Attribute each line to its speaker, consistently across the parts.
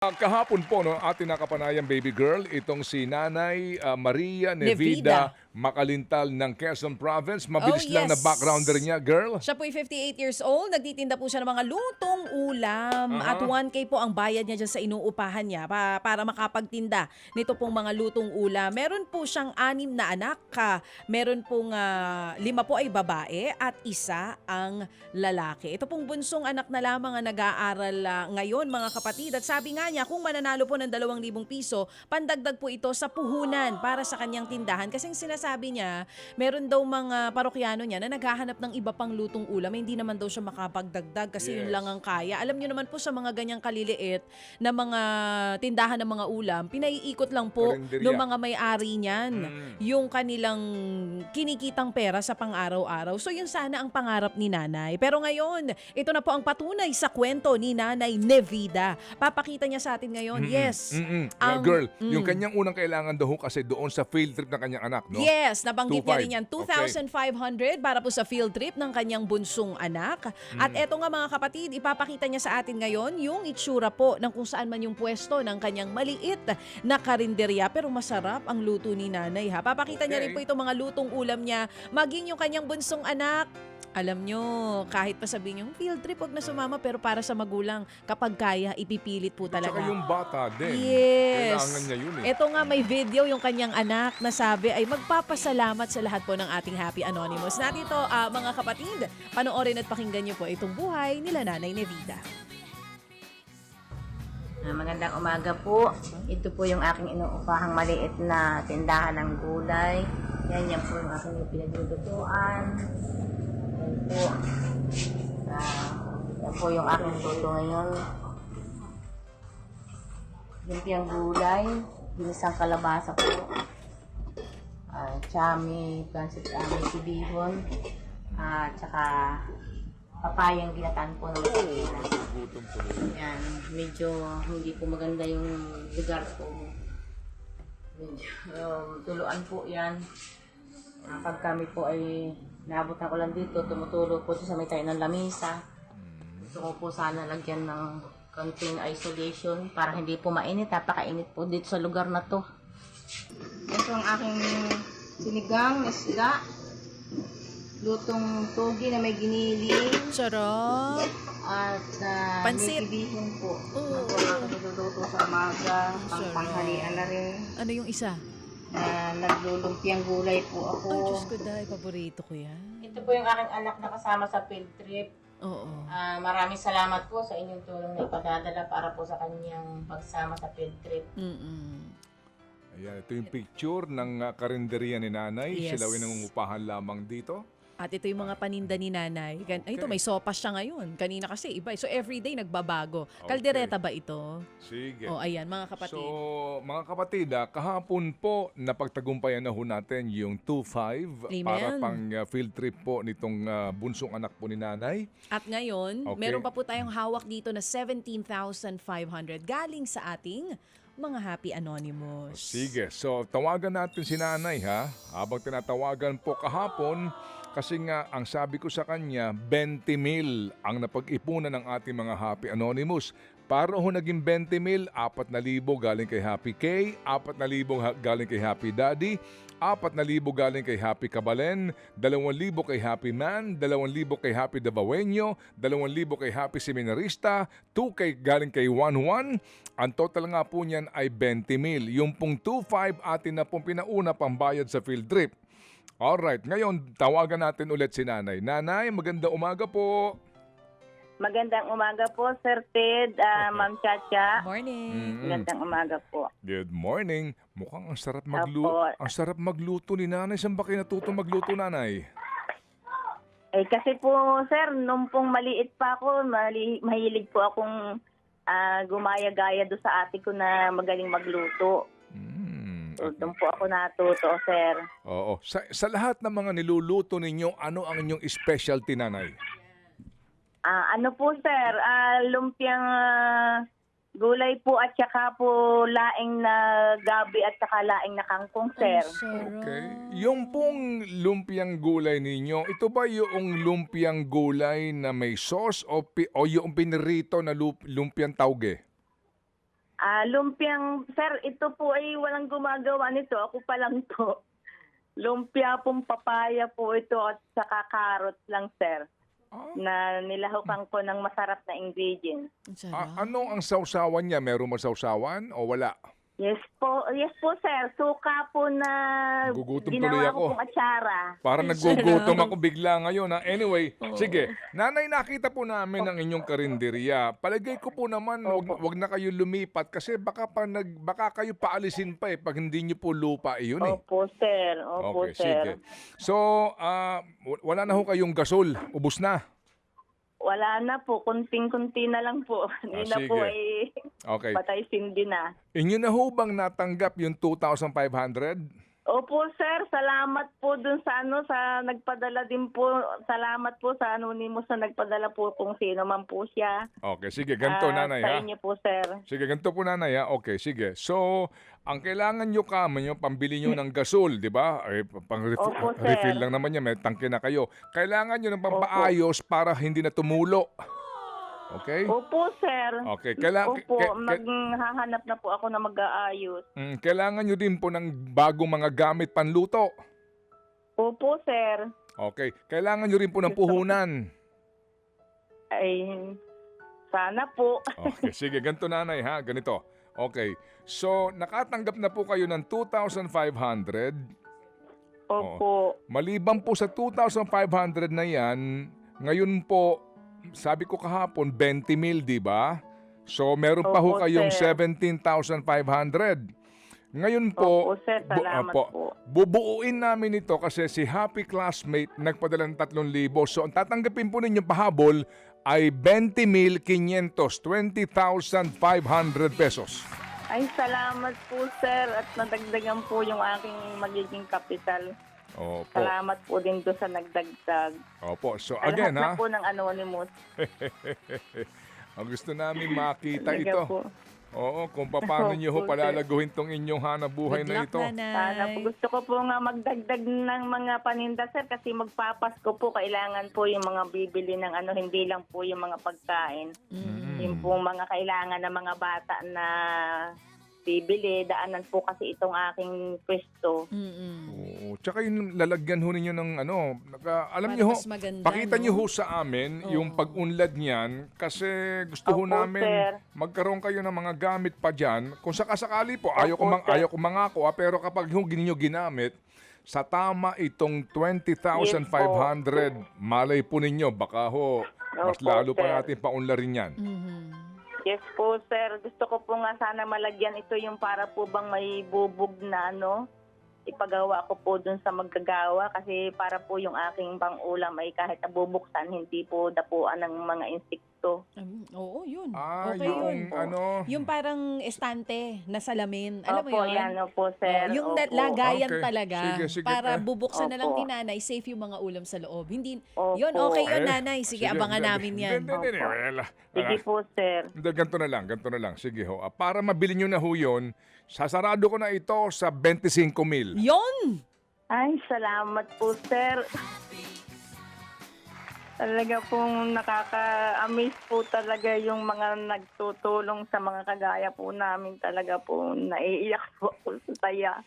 Speaker 1: Ah, kahapon po, no, ating nakapanayang baby girl, itong si Nanay ah, Maria Nevida,
Speaker 2: Nevida.
Speaker 1: Makalintal ng Quezon Province. Mabilis
Speaker 2: Oh,
Speaker 1: lang na
Speaker 2: yes.
Speaker 1: backgrounder niya, girl.
Speaker 2: Siya po 58 years old. Nagtitinda po siya ng mga lutong ulam.
Speaker 1: Aha.
Speaker 2: At 1K po ang bayad niya dyan sa inuupahan niya pa, para makapagtinda nito pong mga lutong ulam. Meron po siyang anim na anak. ka. Meron pong ah, lima po ay babae at isa ang lalaki. Ito pong bunsong anak na lamang ang nag-aaral ah, ngayon mga kapatid. At sabi nga niya, kung mananalo po ng 2,000 piso, pandagdag po ito sa puhunan para sa kanyang tindahan. Kasi sinasabi niya, meron daw mga parokyano niya na naghahanap ng iba pang lutong ulam. Hindi naman daw siya makapagdagdag kasi yun
Speaker 1: Yes.
Speaker 2: lang ang kaya. Alam niyo naman po sa mga ganyang kaliliit na mga tindahan ng mga ulam, pinaiikot lang po
Speaker 1: Karinderya.
Speaker 2: ng mga may-ari niyan
Speaker 1: Mm.
Speaker 2: yung kanilang kinikitang pera sa pang-araw-araw. So yun sana ang pangarap ni nanay. Pero ngayon, ito na po ang patunay sa kwento ni nanay Nevida. Papakita niya sa atin ngayon, yes.
Speaker 1: Mm-mm.
Speaker 2: Ang-
Speaker 1: girl, yung
Speaker 2: mm.
Speaker 1: kanyang unang kailangan daw kasi doon sa field trip ng kanyang anak, no?
Speaker 2: Yes, nabanggit niya
Speaker 1: 2,500.
Speaker 2: rin yan. 2,500 para po sa field trip ng kanyang bunsong anak. At
Speaker 1: Mm.
Speaker 2: eto nga mga kapatid, ipapakita niya sa atin ngayon yung itsura po ng kung saan man yung pwesto ng kanyang maliit na karinderya. Pero masarap ang luto ni nanay ha. Papakita niya rin
Speaker 1: Okay.
Speaker 2: po itong mga lutong ulam niya. Maging yung kanyang bunsong anak. Alam nyo, kahit pa sabihin yung field trip, wag na sumama, pero para sa magulang, kapag kaya, ipipilit po talaga.
Speaker 1: Tsaka yung bata din.
Speaker 2: Yes.
Speaker 1: Kailangan niya yun eh.
Speaker 2: Ito nga may video yung kanyang anak na sabi ay magpapasalamat sa lahat po ng ating Happy Anonymous. Natito ah, mga kapatid, panoorin at pakinggan niyo po itong buhay nila Nanay Nevida.
Speaker 3: Ah, magandang umaga po. Ito po yung aking inuupahang maliit na tindahan ng gulay. Yan, yan po yung aking pinaglulutuan. Po. Ah, yan po yung aking luto ngayon. Lumpiang gulay. Binisang kalabasa po. Ah, chami, pancit chami, sibihon. Ah, tsaka papayang ginataan po ng
Speaker 1: tuloy.
Speaker 3: Yan, medyo hindi po maganda yung lugar po. Medyo um, tuluan po yan. Ah, pag kami po ay naabutan ko lang dito, tumutulo po sa may tayo ng lamisa. Gusto ko po sana lagyan ng konting isolation para hindi po mainit. Napakainit po dito sa lugar na to. Ito ang aking sinigang, isda. Lutong togi na may giniling.
Speaker 2: Sarap!
Speaker 3: At uh,
Speaker 2: Pansit.
Speaker 3: may bibihon po.
Speaker 2: Oo.
Speaker 3: Ako ang niluluto sa umaga, pang na rin.
Speaker 2: Ano yung isa?
Speaker 3: Na naglulumpiang gulay po ako.
Speaker 2: Ay, Diyos ko dahil, paborito ko yan.
Speaker 3: Ito po yung aking anak na kasama sa field trip.
Speaker 2: Oo.
Speaker 3: Ah, maraming salamat po sa inyong tulong na ipadadala para po sa kanyang pagsama sa field trip.
Speaker 2: Mm-mm.
Speaker 1: Ayan, ito yung picture ng uh, karinderya ni Nanay.
Speaker 2: Yes.
Speaker 1: Sila ay nangungupahan lamang dito.
Speaker 2: At ito yung mga paninda ni nanay. Gan- Ay, ito,
Speaker 1: Okay.
Speaker 2: may sopas siya ngayon. Kanina kasi iba. eh. So, everyday nagbabago.
Speaker 1: Okay.
Speaker 2: Kaldereta ba ito?
Speaker 1: Sige.
Speaker 2: O, ayan, mga kapatid.
Speaker 1: So, mga kapatid, ah, kahapon po napagtagumpayan na ho natin yung 2-5
Speaker 2: Amen.
Speaker 1: para pang ah, field trip po nitong ah, bunsong anak po ni nanay.
Speaker 2: At ngayon,
Speaker 1: Okay.
Speaker 2: meron pa po tayong hawak dito na 17,500 galing sa ating mga Happy Anonymous.
Speaker 1: Sige, so tawagan natin si nanay ha. Habang tinatawagan po kahapon, kasi nga ang sabi ko sa kanya, 20 mil ang napag-ipunan ng ating mga Happy Anonymous. Para ho naging 20 mil, 4,000 galing kay Happy K, 4,000 ha- galing kay Happy Daddy, 4,000 galing kay Happy Kabalen, 2,000 kay Happy Man, 2,000 kay Happy Davaoeño, 2,000 kay Happy Seminarista, 2 kay galing kay 11. Ang total nga po niyan ay 20 mil. Yung pong 2,500 atin na pong pinauna pambayad sa field trip. Alright, ngayon tawagan natin ulit si Nanay. Nanay, maganda umaga po.
Speaker 4: Magandang umaga po, Sir Ted, ah, Ma'am Chacha.
Speaker 2: Morning.
Speaker 1: Mm.
Speaker 4: Magandang umaga po.
Speaker 1: Good morning. Mukhang ang sarap magluto. Ang sarap magluto ni Nanay. Saan ba kayo natuto magluto, Nanay?
Speaker 4: Eh kasi po, Sir, nung pong maliit pa ako, mali, mahilig po akong ah, gumaya-gaya do sa ate ko na magaling magluto. So, doon po ako natuto, Sir.
Speaker 1: Oo. Sa, sa lahat ng mga niluluto ninyo, ano ang inyong specialty, Nanay?
Speaker 4: Ah, ano po, Sir? Ah, lumpiang ah, gulay po at saka po laing na gabi at saka laing na kangkong, Sir.
Speaker 1: Okay. Yung pong lumpiang gulay ninyo, ito ba yung lumpiang gulay na may sauce o, pi- o yung pinirito na lup- lumpiang tauge?
Speaker 4: Ah, lumpiang, sir, ito po ay walang gumagawa nito. Ako pa lang to. Lumpia pong papaya po ito at saka carrot lang, sir.
Speaker 1: Ah,
Speaker 4: Na nilahukan ko ng masarap na ingredients.
Speaker 2: Ang
Speaker 1: ah, ano ang sausawan niya? Meron mo sausawan o wala?
Speaker 4: Yes po, yes po, sir. Suka po na
Speaker 1: Gugutom
Speaker 4: ginawa
Speaker 1: tuloy
Speaker 4: ko
Speaker 1: ako.
Speaker 4: pong atsara.
Speaker 2: Ang
Speaker 1: nagugutom ako bigla ngayon. Ha? Anyway, sige. Nanay, nakita po namin ang inyong karinderya. Palagay ko po naman, wag, wag na kayo lumipat kasi baka, pa nag, baka kayo paalisin pa eh pag hindi nyo po lupa iyon eh.
Speaker 4: Opo, sir. Opo,
Speaker 1: Okay,
Speaker 4: sir.
Speaker 1: sige. So, ah, w- wala na ho kayong gasol. Ubus na.
Speaker 4: Wala na po. Kunting-kunti na lang po. Hindi na po ay
Speaker 1: Okay.
Speaker 4: patay sindi na.
Speaker 1: Inyo na ho bang natanggap yung 2,500?
Speaker 4: Opo, sir. Salamat po dun sa ano, sa nagpadala din po. Salamat po sa anonymous na nagpadala po kung sino man po siya.
Speaker 1: Okay, sige. Ganito,
Speaker 4: Ah,
Speaker 1: nanay
Speaker 4: Sa
Speaker 1: ha.
Speaker 4: inyo po, sir.
Speaker 1: Sige, ganito po nanay ha. Okay, sige. So, ang kailangan nyo kamo nyo, pambili nyo ng gasol, di ba? Eh, pang ref-
Speaker 4: Opo, sir.
Speaker 1: refill lang naman yan, may tangke na kayo. Kailangan nyo ng pampaayos para hindi na tumulo. Okay?
Speaker 4: Opo, sir.
Speaker 1: Okay, kaila-
Speaker 4: Opo,
Speaker 1: ke- ke-
Speaker 4: maghahanap na po ako na mag-aayos.
Speaker 1: Mm, kailangan nyo din po ng bagong mga gamit panluto.
Speaker 4: Opo, sir.
Speaker 1: Okay, kailangan nyo rin po ng puhunan.
Speaker 4: Ay, sana po.
Speaker 1: Okay, sige, ganito nanay ha, ganito. Okay, so nakatanggap na po kayo ng 2,500.
Speaker 4: Opo.
Speaker 1: Maliban po sa 2,500 na yan, ngayon po, sabi ko kahapon, 20 mil, di ba? So meron pa ho
Speaker 4: Opo,
Speaker 1: kayong
Speaker 4: sir.
Speaker 1: 17,500. Ngayon po,
Speaker 4: Opo, sir.
Speaker 1: bu-
Speaker 4: Salamat po.
Speaker 1: bubuuin namin ito kasi si Happy Classmate nagpadala ng 3,000. So ang tatanggapin po ninyo pahabol ay 20 mil 500, 20,500 pesos.
Speaker 4: Ay, salamat po, sir. At nadagdagan po yung aking magiging kapital.
Speaker 1: Opo.
Speaker 4: Salamat po din doon sa nagdagdag.
Speaker 1: Opo. So again
Speaker 4: lahat
Speaker 1: ha,
Speaker 4: na po ng anonymous.
Speaker 1: ang gusto namin makita
Speaker 4: Talaga
Speaker 1: ito.
Speaker 4: po.
Speaker 1: Oo, kung paano nyo ho
Speaker 4: Opo, sir.
Speaker 1: palalaguhin tong inyong hanap buhay
Speaker 2: Good
Speaker 1: na
Speaker 2: luck,
Speaker 1: ito.
Speaker 2: nanay.
Speaker 4: Sana po. Gusto ko po nga magdagdag ng mga paninda, sir, kasi magpapasko po. Kailangan po yung mga bibili ng ano, hindi lang po yung mga pagkain.
Speaker 2: Mm.
Speaker 4: Yung po mga kailangan ng mga bata na bibili. Daanan po kasi itong aking pwesto.
Speaker 2: Mm-mm.
Speaker 1: Oo, tsaka yung lalagyan ho ninyo ng ano, naka, alam
Speaker 2: Para
Speaker 1: niyo ho,
Speaker 2: mas maganda,
Speaker 1: pakita
Speaker 2: no?
Speaker 1: niyo ho sa amin
Speaker 2: Oo.
Speaker 1: yung pag-unlad niyan kasi gusto ho
Speaker 4: Opo,
Speaker 1: namin
Speaker 4: sir.
Speaker 1: magkaroon kayo ng mga gamit pa diyan. Kung sakasakali po, ayaw ko
Speaker 4: Opo,
Speaker 1: mang
Speaker 4: sir.
Speaker 1: ayaw ko mangako ah, pero kapag yung ninyo ginamit sa tama itong 20,500, malay po ninyo, baka ho, mas
Speaker 4: Opo,
Speaker 1: lalo pa
Speaker 4: sir.
Speaker 1: natin paunlarin yan.
Speaker 2: Mhm.
Speaker 4: Yes po, sir. Gusto ko po nga sana malagyan ito yung para po bang may bubog na ano. Ipagawa ko po dun sa maggagawa kasi para po yung aking pang-ulam ay kahit nabubuksan, hindi po dapuan ng mga insekto.
Speaker 2: Um, oo, yun.
Speaker 1: Ah,
Speaker 2: okay yun.
Speaker 1: yung ano,
Speaker 2: Yung parang estante na salamin. Alam mo
Speaker 4: Opo,
Speaker 2: yun?
Speaker 4: yan, opo, sir.
Speaker 2: Oh, yung
Speaker 4: Opo.
Speaker 2: lagayan
Speaker 1: Okay.
Speaker 2: talaga.
Speaker 1: Sige, sige.
Speaker 2: Para
Speaker 1: Eh.
Speaker 2: bubuksan na lang
Speaker 4: Opo.
Speaker 2: ni nanay, safe yung mga ulam sa loob. Hindi,
Speaker 4: Opo.
Speaker 2: yun, okay yun,
Speaker 1: Eh,
Speaker 2: nanay. Sige, abangan
Speaker 1: hindi,
Speaker 2: namin yan.
Speaker 1: Hindi, hindi, hindi.
Speaker 4: Opo. Sige po, sir.
Speaker 1: Hindi, ganito na lang, ganito na lang. Sige ho. Ah, para mabili nyo na ho yun, sasarado ko na ito sa 25 mil.
Speaker 2: Yun!
Speaker 4: Ay, salamat po, sir. Talaga pong nakaka-amaze po talaga yung mga nagtutulong sa mga kagaya po namin. Talaga po naiiyak po ako sa saya.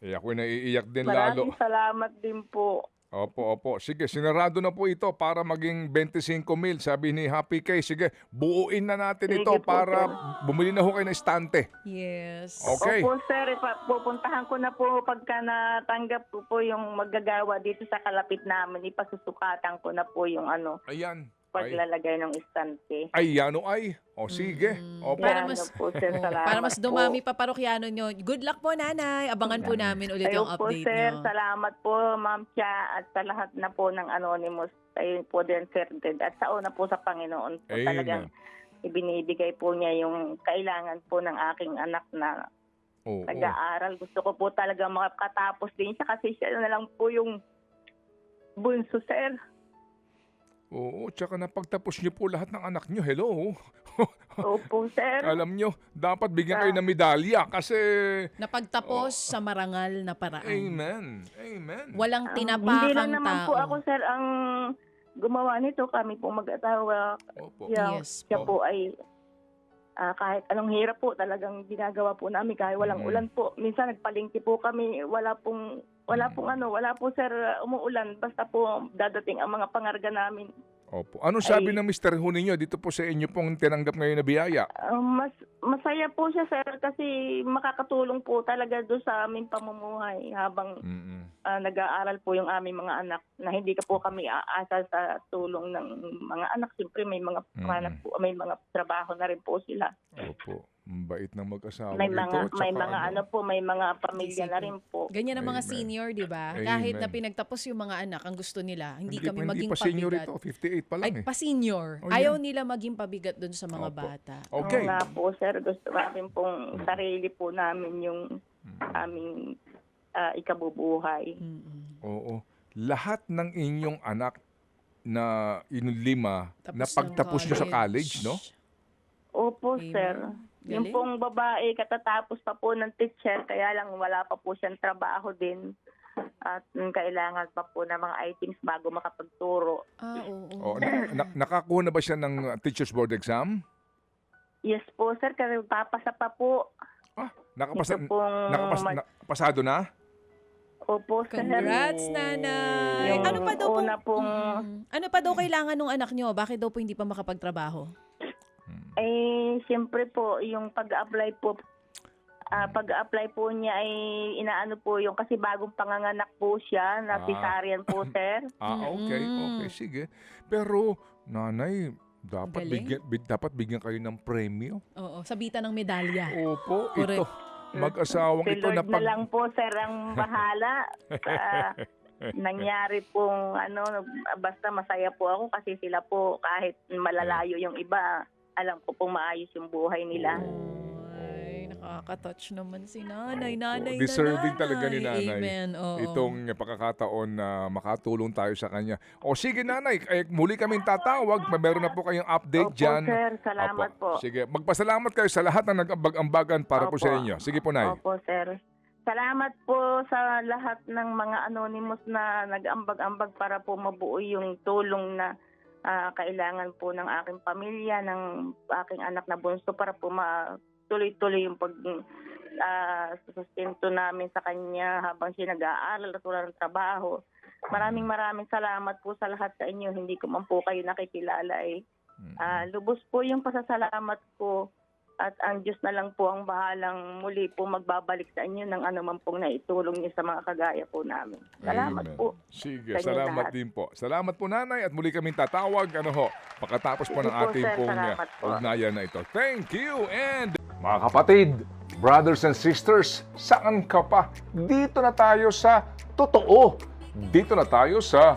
Speaker 1: Eh, ako'y naiiyak din lalo.
Speaker 4: Maraming salamat din po.
Speaker 1: Opo, opo. Sige, sinarado na po ito para maging 25 mil. Sabi ni Happy K, sige, buuin na natin
Speaker 4: Sige
Speaker 1: ito
Speaker 4: po,
Speaker 1: para
Speaker 4: sir.
Speaker 1: bumili na ho kayo ng estante.
Speaker 2: Yes.
Speaker 1: Okay.
Speaker 4: Opo, sir. Ipa- Pupuntahan ko na po pagka natanggap ko po yung maggagawa dito sa kalapit namin. Ipasusukatan ko na po yung ano,
Speaker 1: Ayan. Ay,
Speaker 4: paglalagay ng istante.
Speaker 1: ay ano ay. O sige.
Speaker 2: Mm.
Speaker 1: Opo.
Speaker 2: Para mas-
Speaker 4: po, sir. Salamat
Speaker 2: para mas
Speaker 4: po.
Speaker 2: dumami pa parokyano nyo. Good luck po, nanay. Abangan po namin ulit
Speaker 4: Kayo
Speaker 2: yung
Speaker 4: po,
Speaker 2: update
Speaker 4: sir.
Speaker 2: nyo.
Speaker 4: Salamat po, Ma'am Chia, at sa lahat na po ng Anonymous. Kayo po din, Sir Ted. At sa una po sa Panginoon po
Speaker 1: Amen.
Speaker 4: talagang ibinibigay po niya yung kailangan po ng aking anak na
Speaker 1: Oo.
Speaker 4: nag-aaral. Gusto ko po talaga makatapos din siya kasi siya na lang po yung bunso, sir.
Speaker 1: Oo, tsaka napagtapos niyo po lahat ng anak niyo. Hello.
Speaker 4: Opo, sir.
Speaker 1: Alam niyo, dapat bigyan kayo ng medalya kasi
Speaker 2: Napagtapos sa marangal na paraan.
Speaker 1: Amen. Amen.
Speaker 2: Walang
Speaker 4: Um,
Speaker 2: tinapakang
Speaker 4: hindi lang naman
Speaker 2: tao.
Speaker 4: po ako, sir, ang gumawa nito. Kami po mag-atawa.
Speaker 1: Opo.
Speaker 4: Siya,
Speaker 2: Yes
Speaker 4: siya
Speaker 1: po.
Speaker 4: po ay Ah, kahit anong hirap po talagang ginagawa po namin kahit walang
Speaker 1: Mm.
Speaker 4: ulan po. Minsan nagpalingki po kami, wala pong wala
Speaker 1: Mm.
Speaker 4: pong ano, wala po sir umuulan basta po dadating ang mga pangarga namin.
Speaker 1: Opo. Ano sabi
Speaker 4: Ay.
Speaker 1: ng Mr. Hu ninyo dito po sa inyo pong tinanggap ngayon na biyaya?
Speaker 4: Ah, mas masaya po siya sir kasi makakatulong po talaga doon sa aming pamumuhay habang
Speaker 1: Mm-mm.
Speaker 4: ah, nag-aaral po yung aming mga anak na hindi ka po kami aasa sa tulong ng mga anak. Siyempre may mga
Speaker 1: Mm-mm.
Speaker 4: anak po, may mga trabaho na rin po sila.
Speaker 1: Opo. Bait ng mag-asawa
Speaker 4: May
Speaker 1: ito.
Speaker 4: mga
Speaker 1: tsaka
Speaker 4: may mga ano po, may mga pamilya na rin po.
Speaker 2: Ganyan ang mga
Speaker 1: Amen.
Speaker 2: senior, di ba?
Speaker 1: Amen.
Speaker 2: Kahit na pinagtapos yung mga anak, ang gusto nila, hindi, kami
Speaker 1: pa,
Speaker 2: maging
Speaker 1: hindi pa senior
Speaker 2: pabigat.
Speaker 1: ito. 58 pa lang
Speaker 2: Ay,
Speaker 1: eh.
Speaker 2: pa-senior.
Speaker 1: Oh,
Speaker 2: Ayaw nila maging pabigat dun sa mga
Speaker 1: Opo.
Speaker 2: bata.
Speaker 1: Okay.
Speaker 4: Oo nga po, sir. Gusto namin pong sarili po namin yung aming ah, ikabubuhay.
Speaker 1: Oo. Lahat ng inyong anak na yung lima,
Speaker 2: Tapos
Speaker 1: na
Speaker 2: ng
Speaker 1: pagtapos nyo sa college, no?
Speaker 4: Opo,
Speaker 2: Amen.
Speaker 4: sir. Yung
Speaker 2: Galing.
Speaker 4: pong babae, katatapos pa po ng teacher, kaya lang wala pa po siyang trabaho din. At mm, kailangan pa po ng mga items bago makapagturo.
Speaker 2: Ah, oo.
Speaker 1: O, na- na- nakakuha na ba siya ng uh, teacher's board exam?
Speaker 4: Yes po, sir. Kasi papasa pa po.
Speaker 1: Ah, nakapasa,
Speaker 4: Ito pong...
Speaker 1: nakapas,
Speaker 4: ma-
Speaker 1: na- pasado na?
Speaker 4: Opo, sir.
Speaker 2: Congrats, nanay!
Speaker 4: Yung
Speaker 2: Ano pa daw po?
Speaker 4: una pong...
Speaker 2: Mm. Ano pa daw kailangan ng anak nyo? Bakit daw po hindi pa makapagtrabaho?
Speaker 4: Eh, siyempre po, yung pag-apply po, ah, pag-apply po niya ay inaano po yung kasi bagong panganganak po siya na
Speaker 1: Ah.
Speaker 4: cesarean po, sir.
Speaker 1: Ah, okay.
Speaker 2: Mm-mm.
Speaker 1: Okay, sige. Pero, nanay, dapat
Speaker 2: Galing.
Speaker 1: bigyan, bi- dapat bigyan kayo ng premyo.
Speaker 2: Oo, sabitan ng medalya.
Speaker 1: Opo,
Speaker 2: Correct.
Speaker 1: ito. Mag-asawang
Speaker 4: Si
Speaker 1: ito
Speaker 4: Lord
Speaker 1: na
Speaker 4: na
Speaker 1: pag...
Speaker 4: lang po, sir, ang bahala sa nangyari pong ano, basta masaya po ako kasi sila po kahit malalayo yung iba, alam ko pong maayos yung buhay nila.
Speaker 2: Ay, nakaka-touch naman si nanay. Nanay
Speaker 1: Deserving
Speaker 2: na nanay.
Speaker 1: talaga ni nanay.
Speaker 2: Amen. Oo.
Speaker 1: Itong pagkakataon na makatulong tayo sa kanya. O sige nanay, eh, muli kaming tatawag. Meron na po kayong update
Speaker 4: Opo,
Speaker 1: dyan.
Speaker 4: sir, salamat
Speaker 1: Opo.
Speaker 4: po.
Speaker 1: Sige, magpasalamat kayo sa lahat ng nag-ambag-ambagan para po sa inyo. Sige po, Nay.
Speaker 4: Opo, sir. Salamat po sa lahat ng mga anonymous na nag-ambag-ambag para po mabuo yung tulong na ah, kailangan po ng aking pamilya, ng aking anak na bunso para po matuloy-tuloy yung pag ah, sustento namin sa kanya habang siya nag-aaral at wala ng trabaho. Maraming maraming salamat po sa lahat sa inyo. Hindi ko man po kayo nakikilala eh. Ah, lubos po yung pasasalamat ko at ang Diyos na lang po ang bahalang muli po magbabalik sa inyo ng ano man pong naitulong niyo sa mga kagaya po namin. Salamat
Speaker 1: Amen.
Speaker 4: po.
Speaker 1: Sige,
Speaker 4: Sa
Speaker 1: salamat
Speaker 4: lahat.
Speaker 1: din po. Salamat po nanay at muli kaming tatawag. Ano ho, pagkatapos po
Speaker 4: Sige
Speaker 1: ng
Speaker 4: po,
Speaker 1: ating
Speaker 4: sir.
Speaker 1: pong
Speaker 4: Salamat po.
Speaker 1: ugnayan na ito. Thank you and... Mga kapatid, brothers and sisters, saan ka pa? Dito na tayo sa totoo. Dito na tayo sa